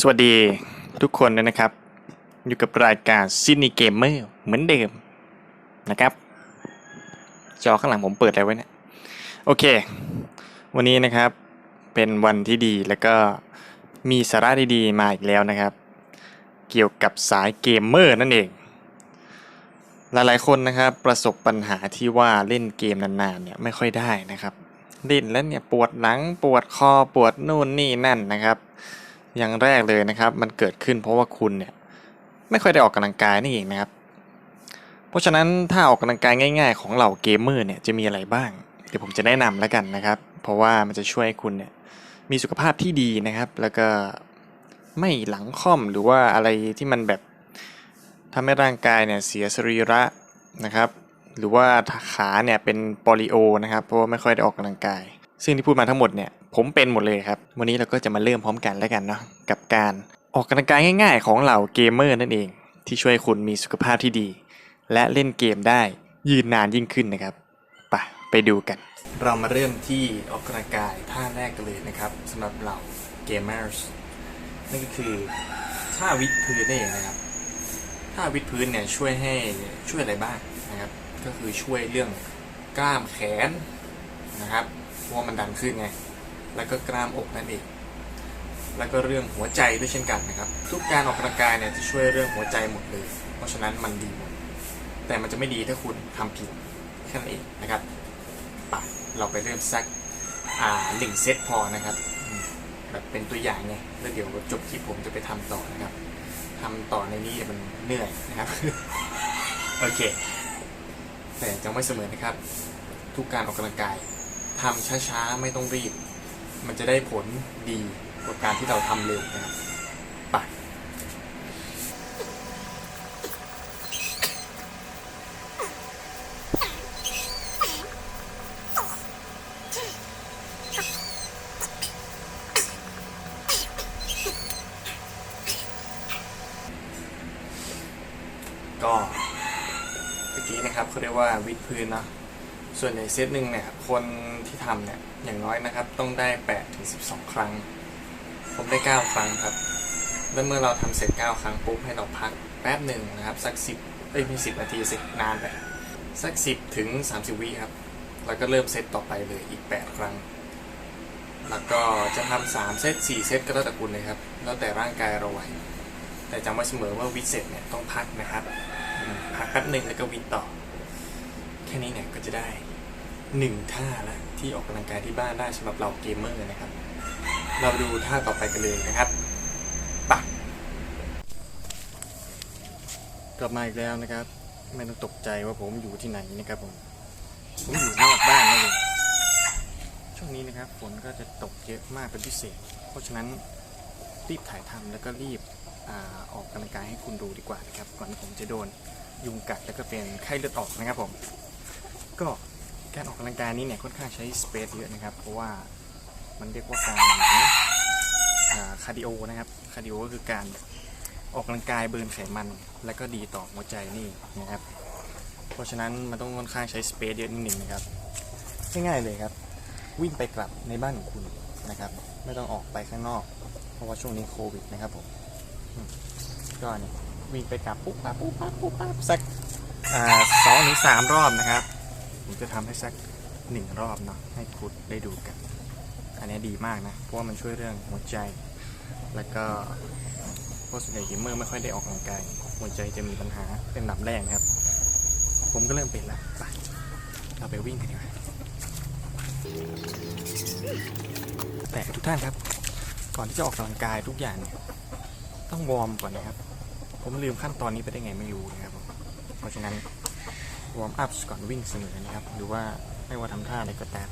สวัสดีทุกคนเลยนะครับ อยู่กับรายการซินีเกมเมอร์เหมือนเดิมนะครับ จอข้างหลังผมเปิดอะไรไว้เนี่ยโอเค วันนี้นะครับเป็นวันที่ดีแล้วก็มีสาระดีๆมาอีกแล้วนะครับ เกี่ยวกับสายเกมเมอร์นั่นเอง หลายๆคนนะครับประสบปัญหาที่ว่าเล่นเกมนานๆเนี่ยไม่ค่อยได้นะครับเล่นแล้วเนี่ยปวดหลังปวดคอปวดนู่นนี่นั่นนะครับ อย่างแรกเลยนะครับ มันเกิดขึ้นเพราะว่าคุณเนี่ยไม่ค่อยได้ออกกำลังกายนี่เองนะครับ เพราะฉะนั้นถ้าออกกำลังกายง่าย ๆ ของเหล่าเกมเมอร์เนี่ยจะมีอะไรบ้าง เดี๋ยวผมจะแนะนำแล้วกันนะครับ เพราะว่ามันจะช่วยให้คุณเนี่ยมีสุขภาพที่ดีนะครับ แล้วก็ไม่หลังค่อมหรือว่าอะไรที่มันแบบทำให้ร่างกายเนี่ยเสียสรีระนะครับหรือว่าขาเนี่ยเป็นปอลิโอนะครับเพราะว่าไม่ค่อยได้ออกกำลังกาย ซึ่งที่พูดมาทั้งหมดเนี่ย ผมเป็นหมดเลยครับ วันนี้เราก็จะมาเริ่มพร้อมกันแล้วกันเนาะกับการออกกำลังกายง่ายๆ ของเหล่าเกมเมอร์นั่นเอง ที่ช่วยคุณมีสุขภาพที่ดี และเล่นเกมได้ยืนนานยิ่งขึ้นนะครับไปไปดูกัน เรามาเริ่มที่ออกกำลังกายท่าแรกกันเลยนะครับสำหรับเหล่าเกมเมอร์นั่นก็คือท่าวิดพื้นนั่นเองนะครับท่าวิดพื้นเนี่ยช่วยให้ช่วยอะไรบ้างนะครับ ก็คือช่วยเรื่องกล้ามแขนนะครับเพราะมันดันขึ้นไง แล้วก็กล้ามอกนั่นเองแล้วก็เรื่องหัวใจด้วยเช่นกันนะครับ ทุกการออกกำลังกายเนี่ยจะช่วยเรื่องหัวใจหมดเลย เพราะฉะนั้นมันดีหมด แต่มันจะไม่ดีถ้าคุณทำผิดแค่นั้นเองนะครับไปเราไปเริ่มสักอ่าหนึ่งเซตพอนะครับแบบเป็นตัวอย่างไงแล้วเดี๋ยวจบคลิปผมจะไปทำต่อนะครับทำต่อในนี้มันเหนื่อยนะครับโอเค แต่จงไม่เสมอนะครับ ทุกการออกกำลังกายทำช้าๆไม่ต้องรีบ มันจะได้ผลดีกว่าการที่เราทำเร็วนะครับไปก็เมื่อกี้นะครับเขาเรียกว่าวิดพื้นเนาะ ส่วนในเซตหนึ่งเนี่ยคนที่ทำเนี่ยอย่างน้อยนะครับ ต้องได้8ถึง12 ครั้ง ผมได้ 9 ครั้งครับ แล้วเมื่อเราทำเสร็จ 9 ครั้งปุ๊บให้เราพักแป๊บหนึ่งนะครับ สัก 10เอ้ยม่10 นาทีสินานไปสัก 10 ถึง 30 วิครับ แล้วก็เริ่มเซตต่อไปเลยอีก 8 ครั้ง แล้วก็จะทำ3เซต4เซตก็แล้วแต่คุณเลยครับ แล้วแต่ร่างกายเราไหวแต่จำไว้เสมอว่าวิดเสร็จเนี่ยต้องพักนะครับพักแป๊บหนึ่งแล้วก็วิดต่อ แค่นี้เนี่ยก็จะได้ หนึ่งท่าละที่ออกกำลังกายที่บ้านได้สำหรับเราเกมเมอร์นะครับ เราดูท่าต่อไปกันเลยนะครับปะกลับมาอีกแล้วนะครับ ไม่ต้องตกใจว่าผมอยู่ที่ไหนนะครับผมผมอยู่นอกบ้านนั่นเองช่วงนี้นะครับฝนก็จะตกเยอะมากเป็นพิเศษ เพราะฉะนั้นรีบถ่ายทำแล้วก็รีบอออกกำลังกายให้คุณดูดีกว่านะครับก่อนผมจะโดนยุงกัดแล้วก็เป็นไข้เลือดออกนะครับผม ก็ การออกกำลังกายนี้เนี่ยค่อนข้างใช้สเปซเยอะนะครับ เพราะว่ามันเรียกว่าการคาร์ดิโอนะครับคาร์ดิโอก็คือการออกกำลังกายเบิร์นไขมัน แล้วก็ดีต่อหัวใจนี่นะครับ เพราะฉะนั้นมันต้องค่อนข้างใช้สเปซเยอะนิดนึงนะครับง่ายๆเลยครับ วิ่งไปกลับในบ้านของคุณนะครับ ไม่ต้องออกไปข้างนอก เพราะว่าช่วงนี้โควิดนะครับผมก็นี่วิ่งไปกลับปุ๊บปั๊บปุ๊บปั๊บปุ๊บปั๊บสักสองถึงสามรอบนะครับ ผมจะทำให้สักหนึ่งรอบเนาะให้คุณได้ดูกัน อันนี้ดีมากนะ เพราะว่ามันช่วยเรื่องหัวใจ แล้วก็เพราะส่วนใหญ่เกมเมอร์ไม่ค่อยได้ออกกำลังกาย หัวใจจะมีปัญหาเป็นอันดับแรกนะครับ ผมก็เริ่มเป็นแล้วไปเราไปวิ่งกันดีกว่าแต่ทุกท่านครับ ก่อนที่จะออกกำลังกายทุกอย่างเนี่ยต้องวอร์มก่อนนะครับ ผมลืมขั้นตอนนี้ไปได้ไงไม่รู้นะครับผมเพราะฉะนั้น วอร์มอัพก่อนวิ่งเสมอนะครับ หรือว่าไม่ว่าทำท่าอะไรก็ตาม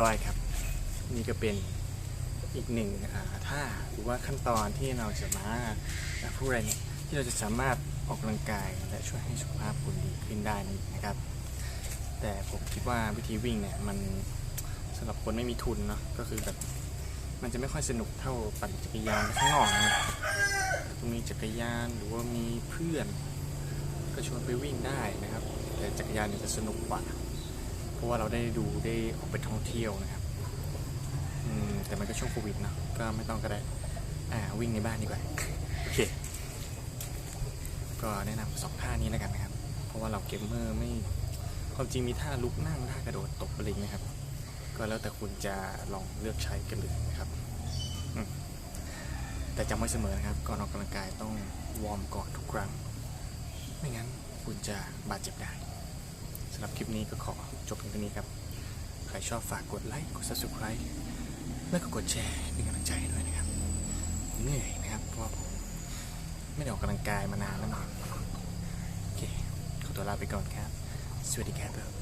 ร้อยครับ นี่ก็เป็นอีกหนึ่งอ่าท่าหรือว่าขั้นตอนที่เราจะมาพูดอะไรเนี่ยที่เราจะสามารถออกกำลังกายและช่วยให้สุขภาพคุณดีขึ้นได้นั่นเองนะครับ แต่ผมคิดว่าวิธีวิ่งเนี่ยมันสำหรับคนไม่มีทุนเนาะก็คือแบบมันจะไม่ค่อยสนุกเท่าปั่นจักรยานข้างนอกนะต้องมีจักรยานหรือว่ามีเพื่อน ก็ชวนไปวิ่งได้นะครับ แต่จักรยานเนี่ยจะสนุกกว่า เพราะว่าเราได้ดูได้ออกไปท่องเที่ยวนะครับอืมแต่มันก็ช่วงโควิดเนอะก็ไม่ต้องก็ได้อ่าวิ่งในบ้านดีกว่าโอเค ก็แนะนำสองท่านี้แล้วกันนะครับ เพราะว่าเราเกมเมอร์ไม่ความจริงมีท่าลุกนั่งท่ากระโดดตบอะไรอย่างเงี้ยครับ ก็แล้วแต่คุณจะลองเลือกใช้กันเลยนะครับอืมแต่จำไว้เสมอนะครับ ก่อนออกกำลังกายต้องวอร์มก่อนทุกครั้ง ไม่งั้นคุณจะบาดเจ็บได้สำหรับคลิปนี้ก็ขอจบเพียงเท่านี้ครับ ใครชอบฝากกดไลค์ กด subscribe แล้วก็กดแชร์เป็นกำลังใจด้วยนะครับผมเหนื่อยนะครับ เพราะผมไม่ได้ออกกำลังกายมานานแล้วนะโอเค ขอตัวลาไปก่อนครับ สวัสดีครับ